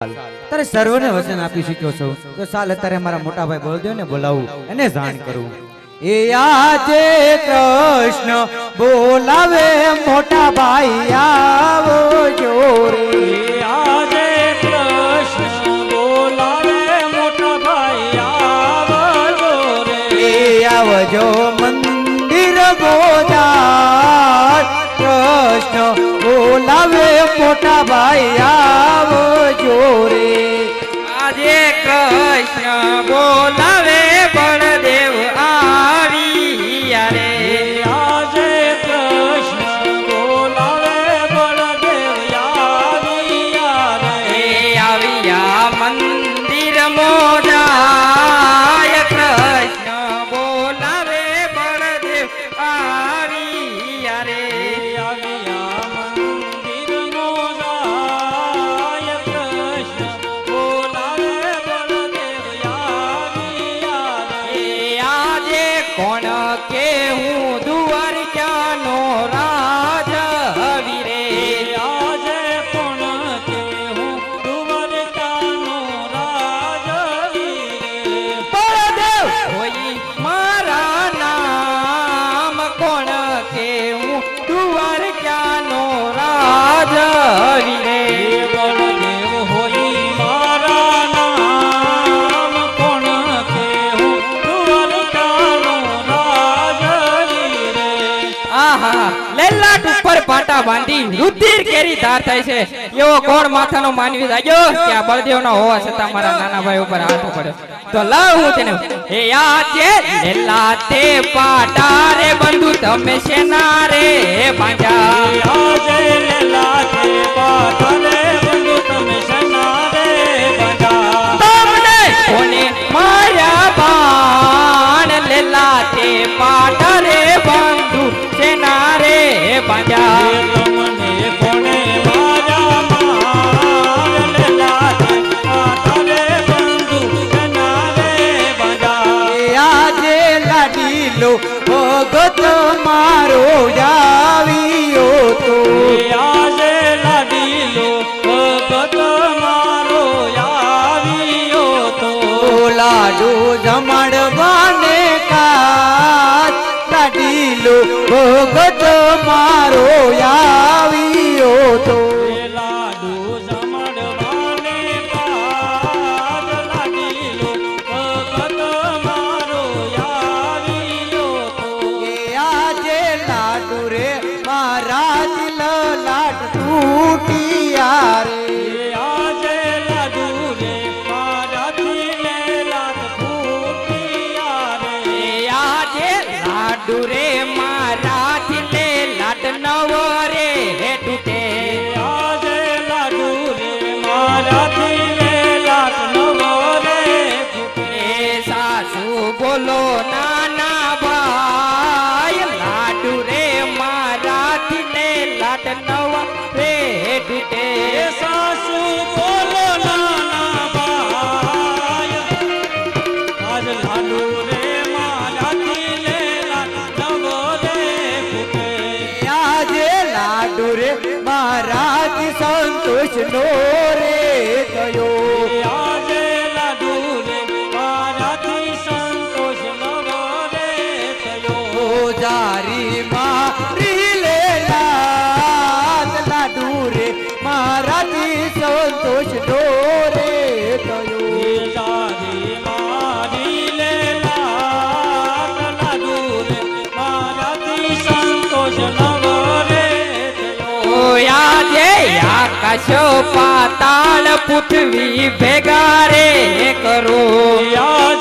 તારે સર્વને વચન આપી શક્યો છો. તો સાલ અત્યારે મારા મોટા ભાઈ બળદેવને બોલાવું. એને જાણ કરું. એ આજે કૃષ્ણ બોલાવે મોટા ભાઈ આવો જોરે આજે કૃષ્ણ બોલાવે મોટા ભાઈ આવો જોરે એ આવજો મંદિર બોજાર કૃષ્ણ બોલાવે મોટા ભાઈ જોરે આજે કૃષ્ણ બોલાવે What? આહા, લેલાટ ઉપર પાટા બાંધી રુધિર કેરી ધાર થાય છે. એવો કોણ માથાનો માનવી જાગ્યો કે આ બળદેવનો હોવા છતાં મારા નાના ભાઈ ઉપર હાથ પડે તો લાવ હું તેને. હે આ છે લેલા પાટા રે બંધુ, તમે શેના રે? બાંધ્યા આજે લેલા લાડીલો ભગત મારો જાવ્યો તો. આજે લાડીલો ભગત મારો આવ્યો તો. લાડુ જમાડવાને કાચ લાડીલો ભગત મારો આવ્યો મારા સંતોષ નો રે થયો આકાશ પાતાળ પૃથ્વી ભેગા રે કરો. આજે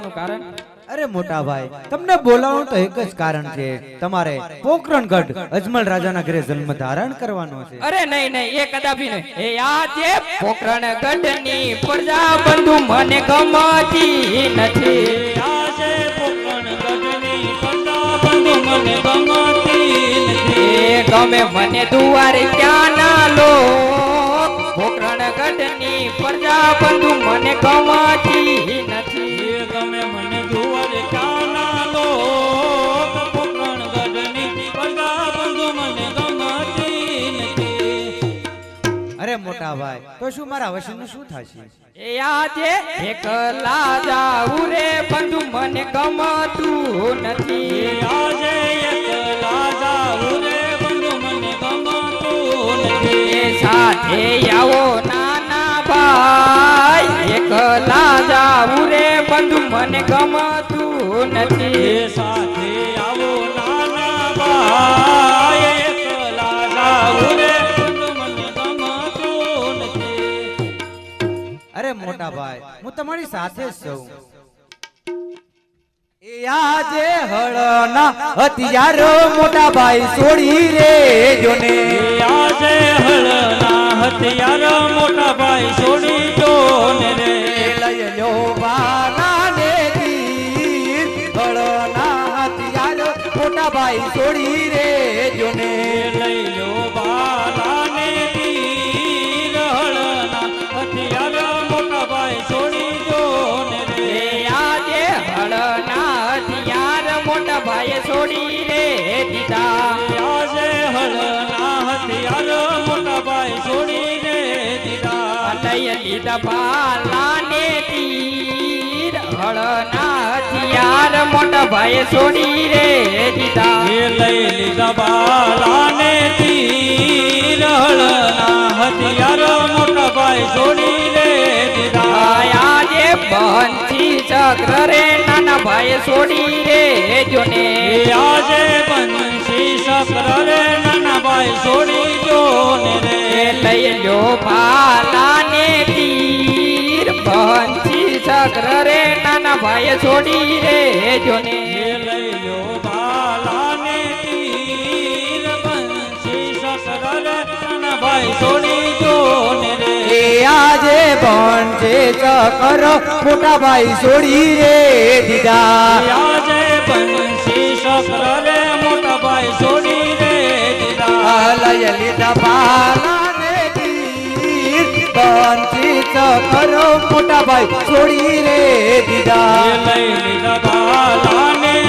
બોલાવાનું કારણ? અરે મોટા ભાઈ તમને બોલાવવાનું તો એક જ કારણ છે. તમારે પોકરણગઢ અજમલ રાજાના ઘરે જન્મ ધારણ કરવાનો છે. અરે નહીં નહીં એ કદાપી નહીં. એ આ જે પોકરણ ગઢની પ્રજા બંધુ મને ગમતી નથી. આજે પોકરણ ગઢની પ્રજા બંધુ મને ગમતી નથી. એ ગમે મને દુવારે ક્યાં ના લો. પોકરણ ગઢની પ્રજા બંધુ મને ગમતી નથી. મોટા ભાઈ. તો શું મારા વશનું શું થશે? એ આજે એકલા જાઉં રે બંધુ મને ગમતું નથી. આજે એકલા જાઉં રે બંધુ મને ગમતું નથી. સાથે આવો નાના ભાઈ. એકલા જાવું રે બંધુ મને ગમતું નથી. સાથે આવો નાના ભાઈ. તમારી સાથે સૌ. આજે હળના હથિયારો મોટા ભાઈ છોડી રે જોને આજે હળના હથિયારો મોટા ભાઈ છોડી હળના હથિયાર મોટા ભાઈ છોડી રે દીધા. આજે હળના હથિયાર મોટા ભાઈ છોડી રે દીધા. લઈ લીધા બાલાને તીર. હળના હથિયાર મોટા ભાઈ છોડી રે દીધા. લઈ લીધા બાલાને બંસી નાના ભાઈ છોડી રે જો ને આજે બંસી સકર રે નાના ભાઈ છોડી જો ને રે લઈ લો બાલાને તીર. બંસી સકર રે નાના ભાઈ છોડી રે જો ને લઈ લો બાલાને તીર. બંસી સસરા રે નાના ભાઈ છોડી આજે પણ છે ચકર મોટા ભાઈ છોડી રે દીદા આજે બંસી સસરા રે મોટા ભાઈ છોડી રે દીદા લય લીધા બાલાને તીર બંસી ચકર મોટા ભાઈ છોડી રે દીદા લય લીધા બાલાને તીર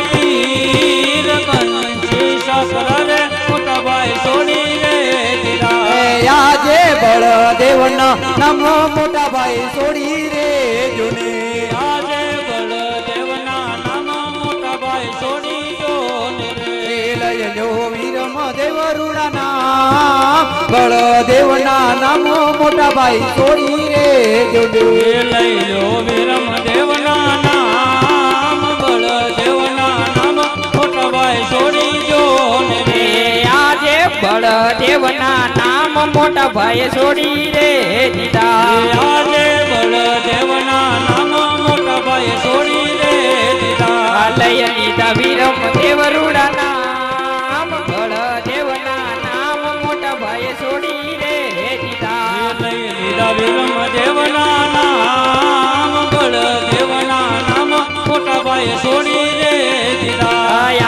નામ મોટા ભાઈ છોડી રે જોને. આજે બળદેવના નમો મોટા ભાઈ છોડી દો ને રે. એ લય લો વીરમ દેવરુડા નામ બળદેવના નમો મોટા ભાઈ છોડી રે જોને. લઈ લો વિરમ દેવના નામ બળદેવના નામ મોટા ભાઈ છોડી દો રે. આજે બળદેવના નામ મોટા ભાઈ છોડી વીરમ દેવરુડા નામ. બળદેવના નામ મોટા ભાઈએ છોડી રે દીધા. લીધા વિરમ દેવના નામ. બળદેવના નામ મોટા ભાઈ છોડી દે દીધા.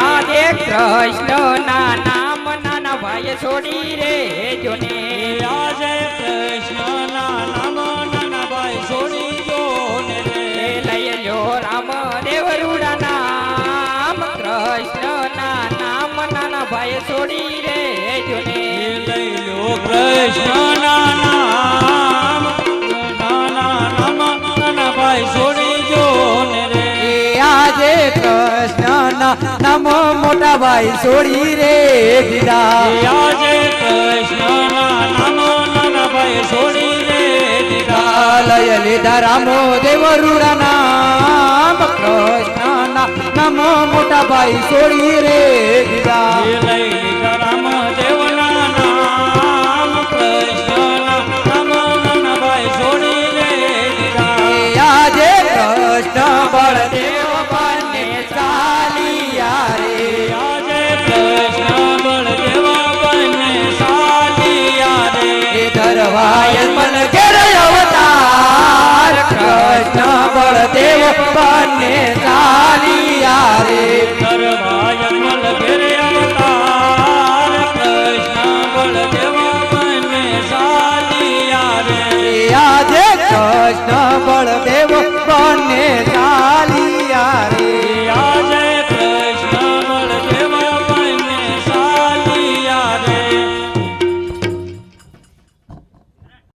આજે કૃષ્ણના નામ નાના ભાઈએ છોડી રે જોને. નામ રે. મોટા ભાઈ છોડી રે દીદા આજે કૃષ્ણ નામ નાના ભાઈ છોડી દે દીધા. લય લીધા રામો દેવરુડા નામ કૃષ્ણ નામ મોટા ભાઈ છોડી રે દીદા લઈ બંને ચાલિયા રે ગરબાયમલ ઘેરે અવતાર કૃષ્ણ બળદેવ